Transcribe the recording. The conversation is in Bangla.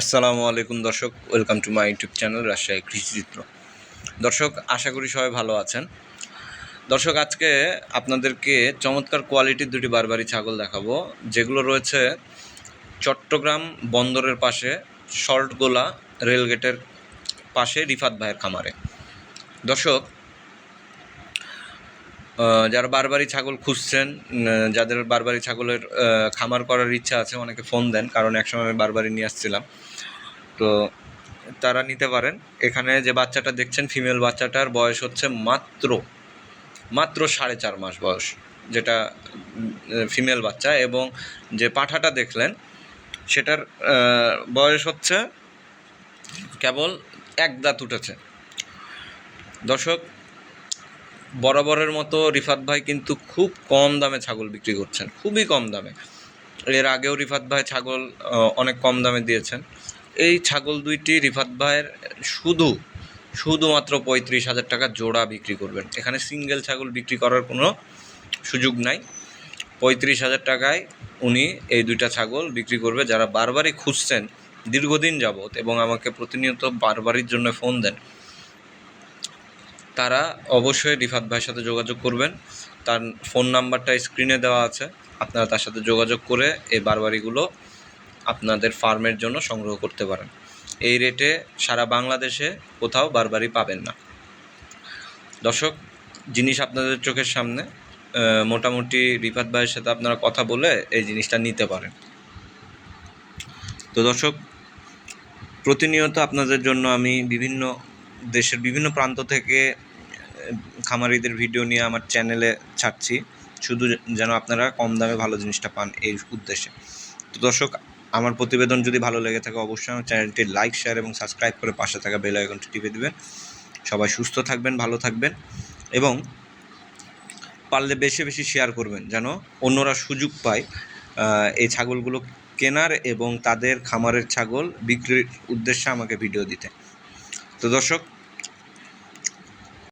আসসালামু আলাইকুম দর্শক, welcome to my YouTube channel Rajshahi কৃষিচিত্র দর্শক, আশা করি সবাই ভালো আছেন। দর্শক, আজকে আপনাদেরকে চমৎকার কোয়ালিটির দুটি বারবারি ছাগল দেখাবো, যেগুলো রয়েছে চট্টগ্রাম বন্দরের পাশে, শর্টগোলা রেলগেটের পাশে রিফাত ভাইয়ের খামারে। দর্শক যারা বারবারই ছাগল খুঁজছেন যাদের বারবারি ছাগলের খামার করার ইচ্ছা আছে, অনেকে ফোন দেন, কারণ একসময় আমি বারবারি নিয়ে আসছিলাম। তো তারা নিতে পারেন। এখানে যে বাচ্চাটা দেখছেন ফিমেল বাচ্চাটার বয়স হচ্ছে মাত্র মাত্র সাড়ে চার মাস বয়স, যেটা ফিমেল বাচ্চা। এবং যে পাঠাটা দেখলেন, সেটার বয়স হচ্ছে কেবল এক দাঁত উঠেছে। দর্শক বরাবরের মতো রিফাত ভাই কিন্তু খুব কম দামে ছাগল বিক্রি করছেন, খুবই কম দামে। এর আগেও রিফাত ভাই ছাগল অনেক কম দামে দিয়েছেন। এই ছাগল দুইটি রিফাত ভাইয়ের শুধু, শুধুমাত্র পঁয়ত্রিশ হাজার টাকা জোড়া বিক্রি করবেন। এখানে সিঙ্গেল ছাগল বিক্রি করার কোনো সুযোগ নাই। পঁয়ত্রিশ হাজার টাকায় উনি এই দুইটা ছাগল বিক্রি করবে। যারা বারবারই খুঁজছেন, দীর্ঘদিন যাবত এবং আমাকে প্রতিনিয়ত বারবারির জন্য ফোন দেন তারা অবশ্যই রিফাত ভাইয়ের সাথে যোগাযোগ করবেন। তার ফোন নাম্বারটা স্ক্রিনে দেওয়া আছে। আপনারা তার সাথে যোগাযোগ করে এই বারবারিগুলো আপনাদের ফার্মের জন্য সংগ্রহ করতে পারেন। এই রেটে সারা বাংলাদেশে কোথাও বারবারই পাবেন না। দর্শক, জিনিস আপনাদের চোখের সামনে মোটামুটি রিফাত ভাইয়ের সাথে আপনারা কথা বলে এই জিনিসটা নিতে পারেন। তো দর্শক, প্রতিনিয়ত আপনাদের জন্য আমি বিভিন্ন দেশের বিভিন্ন প্রান্ত থেকে খামারিদের ভিডিও নিয়ে আমার চ্যানেলে ছাড়ছি। শুধু যেন আপনারা কম দামে ভালো জিনিসটা পান এই উদ্দেশ্যে। তো দর্শক, আমার প্রতিবেদন যদি ভালো লেগে থাকে অবশ্যই আমার চ্যানেলটি লাইক, শেয়ার এবং সাবস্ক্রাইব করে পাশে থাকা বেল আইকনটি টিপে দিবেন। সবাই সুস্থ থাকবেন, ভালো থাকবেন এবং পারলে বেশি বেশি শেয়ার করবেন যেন অন্যরা সুযোগ পায় এই ছাগলগুলো কেনার এবং তাদের খামারের ছাগল বিক্রির উদ্দেশ্যে আমাকে ভিডিও দিতে। তো দর্শক